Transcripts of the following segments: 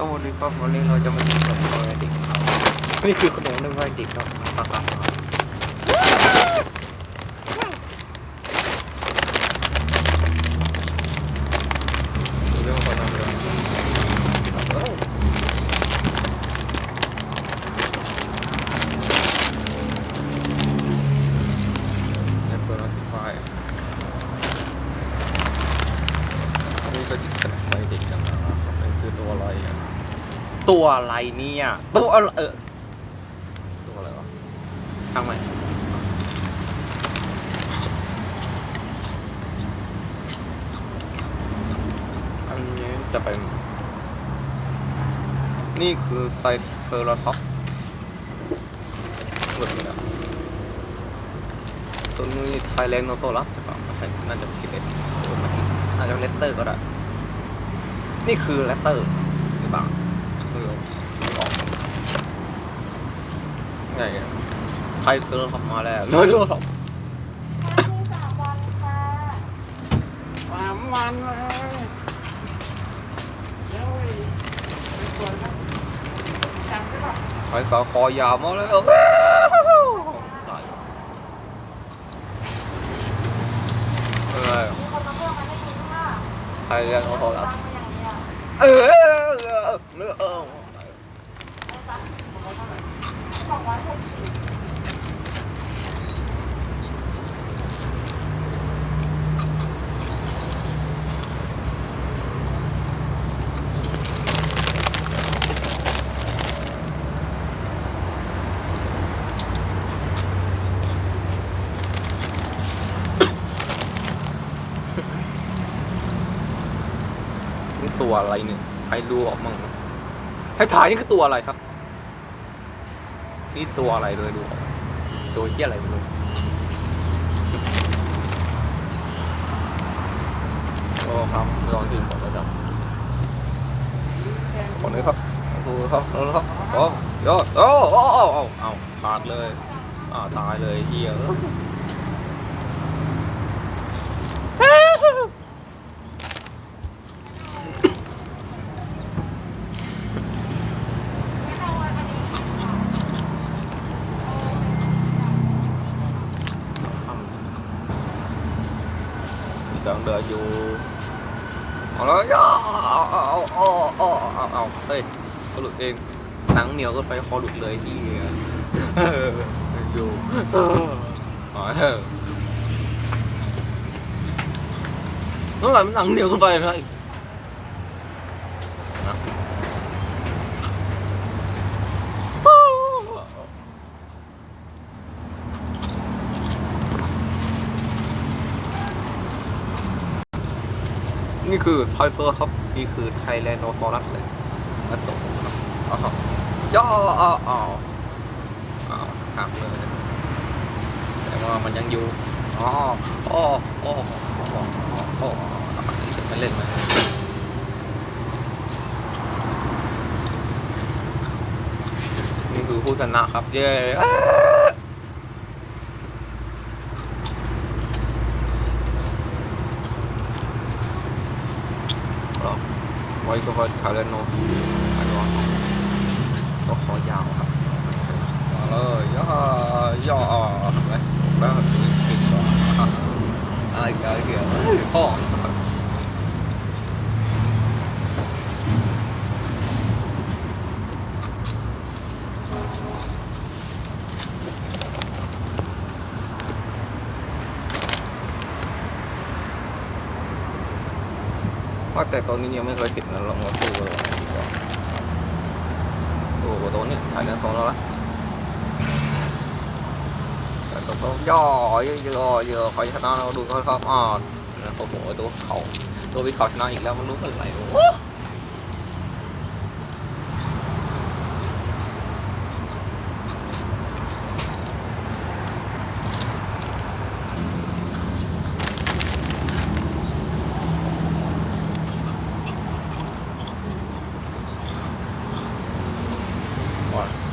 สวัสดีครับวันนี้เราจะมากินขนมวัยเด็กครับนี่คือขนมในวัยเด็กครับเรื่องคนนั้นเลยเอ้าเนี่ยเปิดมาที่ไฟอันนี้ก็หยิบขนมวัยเด็กกันนะครับนี่คือตัวอะไรอะ ตัวอะไรเนี่ยตัวอะไรเออตัวอะไรวะทางไหนอันนี้จะเป็นนี่คือไซเ e อร์ท็อปหลุดไปแล้วส่วนนี้ไทยแลนด์โนโซลัสใช่ปะไม่ใช่น่าจะคิดเลสไม่คิดน่าจะเลตเตอร์ก็ได้ นี่คือเลตเตอร์หรือเปล่าไม่รู้ไม่ออก ไงอะไทยเ e อร์ท็อปมาแล้วโนโซท็อปที่สามวันค่ะสามวันเลยไปสาวคอยาวมาแล้วเออมีคนมาเพิ่มมาได้ยินค่ะไทยแลนด์โนโซลัสฟังมาอย่างเดียวเออเออเออเออเออไอ้จ๊ะสองร้อยหกสิบ นี่ ตัวอะไรเนี่ยใครดูออกมั่งให้ถ่ายนี่คือตัวอะไรครับ นี่ตัวอะไรเลยดูตัวเฮี้ยอะไรไม่รู้โอ้ครับลองดื่มก่อนแล้วกันก่อนเลยครับดูครับดูครับโอ้ยโอ้โอ้โอ้โอ้เอาขาดเลยอ่าตายเลยเฮีย มีกำ ลังเดินอยู่เอาแล้วเอาเอาเอาเอาเอาเอาเฮ้ยหลุดเองหนังเหนียวก็ไปคอหลุดเลยที่อยู่อ๋อเมื่อไหร่มันหนังเหนียวขึ้นไปนะอีกนะ นี่คือไทเซอร์ครับนี่คือไทแลนโนซอรัสเลยมาส่งสครับอ๋อย่ออ๋ออ๋ออ๋อหักเลยแต่ว่ามันยังอยู่อ๋ออ้โอ้โอ้โอ้โอ้นี่จะไม่เล่นไหมนี่คือผู้ชนะครับ เย้อ้าอ๋อ ไว้ก็ว่าคาร์เลนโนอันนี้ก็ขอยาวครับมาเลยย่อย่อไหมแล้วมีกิดก่อนอะไรกันเกี่ยวกับพ่อ ว่าแต่ตัวนี้ยังไม่เคยติดนะลองมาสู้กันดีกว่าสู้กับตัวนี้ถ่ายเรื่องสองแล้วละแต่ตัวเขาย่อย่อย่อย่อคอยชนะเราดูเขาครับอ่าแล้วเขาบอกว่าตัวเขาตัววิเขาชนะอีกแล้วมันรู้เป็นไรวะ ว่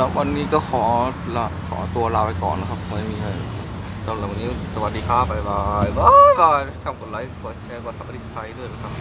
แล้ววันนี้ก็ขอลาขอตัวลาไปก่อนนะครับ ไม่มีอะไรสำหรับวันนี้สวัสดีครับบ๊ายบายบ๊ายบายทำกดไลค์กดแชร์กดซับสไครต์ด้วยนะครับ